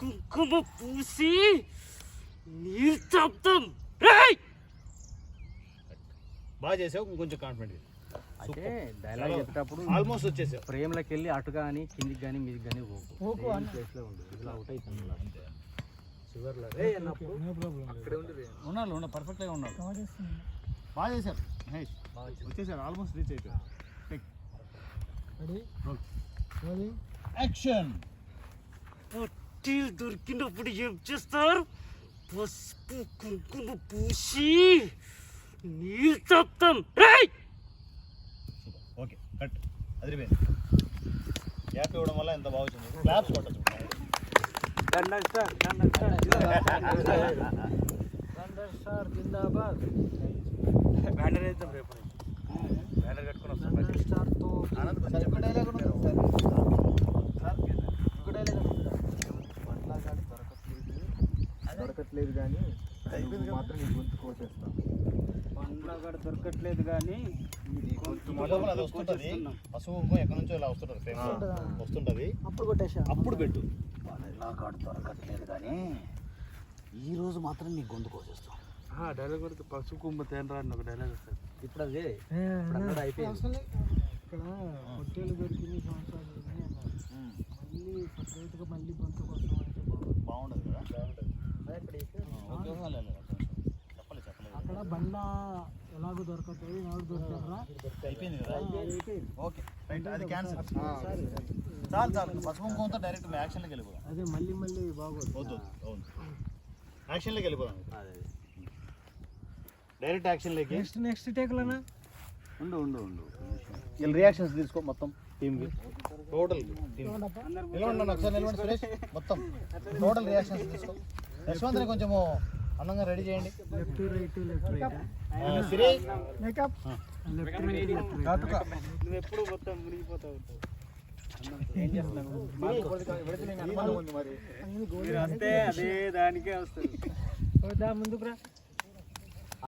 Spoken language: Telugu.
కుంకుమ పూసి నీరు చెప్తాం. రేయ్! బాగా చేసావు ఇంకొంచెం కాన్ఫిడెంట్ అయితే డైలాగ్ చెప్పేటప్పుడు ఆల్మోస్ట్ వచ్చేసావు. ప్రేమలోకి వెళ్ళి అటు కానీ కిందికి కానీ మీదికి కానీ పోకు. ప్లేస్లో ఉండు. ఇలా అవుట్ అవుతుంది చివర్లో రే అన్నప్పుడు అక్కడే ఉండి. ఉన్నాడు ఉన్నాడు పర్ఫెక్ట్గా ఉన్నాడు బాగా చేశారు మహేష్. వచ్చేసారు ఆల్మోస్ట్ రీచ్ అయిపోయారు. యాక్షన్ పట్టీలు దొరికినప్పుడు ఏం చేస్తారు? పసుపు కుంకుమ పూసి నీరు చెప్తాం రేయ్! Okay cut. అదిరిపోయింది. గ్యాప్ ఇవ్వడం వల్ల ఎంత బాగా వచ్చింది. క్లాప్స్ కొట్టచ్చు. స్టార్ దండర్ స్టార్ జిందాబాద్. బ్యానర్ వేద్దాం రేపు బ్యానర్ కట్టుకొని వస్తాం దండర్ స్టార్తో ఆనంద్ సార్ ఇంకో డైలాగ్ ఉన్నది సార్ సార్ ఇంకో డైలాగ్ దొరకట్లేదు కానీ మాత్రం నీ గొంతు కోసేస్తాం. దొరకట్లేదు కానీ వస్తుంటది. ఎక్కడి నుంచో ఇలా వస్తుంటది ఫ్రేమ్ వస్తుంటది. అప్పుడు కొట్టేసా? అప్పుడు పెట్టు. పండ్లగడ దొరకట్లేదు కానీ ఈ రోజు మాత్రం నీ గొంతు కోసేస్తాం. డైలాగ్ కొడితే పసుపు కుమ్మ తేనరా అని ఒక డైలాగ్ వస్తుంది. ఇప్పుడు అదే ఇప్పుడు అన్నది అయిపోయింది. ఇక్కడ పొట్టేలు దొరికింది సంవత్సరాలు. మళ్ళీ సపరేట్గా మళ్ళీ గొంతు కోసం అంటే బాగుంది బాగుండదు కదా. చెప్పలేదు అక్కడ బండ ఎలాగో దొరకతుంది ఎవరు దొరికారా అయిపోయింది కదా? ఓకే రైట్ అది క్యాన్సిల్ చాలు చాలు. పసుపు కుంకుమతో డైరెక్ట్ యాక్షన్లోకి వెళ్ళిపోదాం. అదే మళ్ళీ మళ్ళీ బాగోదు. వద్దు అవును. యాక్షన్లోకి వెళ్ళిపోదాం. అదే డైరెక్ట్ యాక్షన్లోకి నెక్స్ట్ నెక్స్ట్ టేక్లోనా ఉండు ఉండు ఉండు. వీళ్ళ రియాక్షన్స్ తీసుకో మొత్తం. టీమ్కి టోటల్ టీమ్ నిలవండి ఒకసారి నిలవండి సురేష్. మొత్తం. టోటల్ రియాక్షన్స్ తీసుకో. యశ్వంత్ని కొంచెము అందంగా రెడీ చేయండి. Left right left right. ఆ, Siri. Makeup left right left right. కాటుక. నువ్వు ఎప్పుడు మొత్తం మునిగిపోతా ఉంటావు ఉంది మరి? వస్తే అదే దానికే వస్తుంది. ముందుకు రా.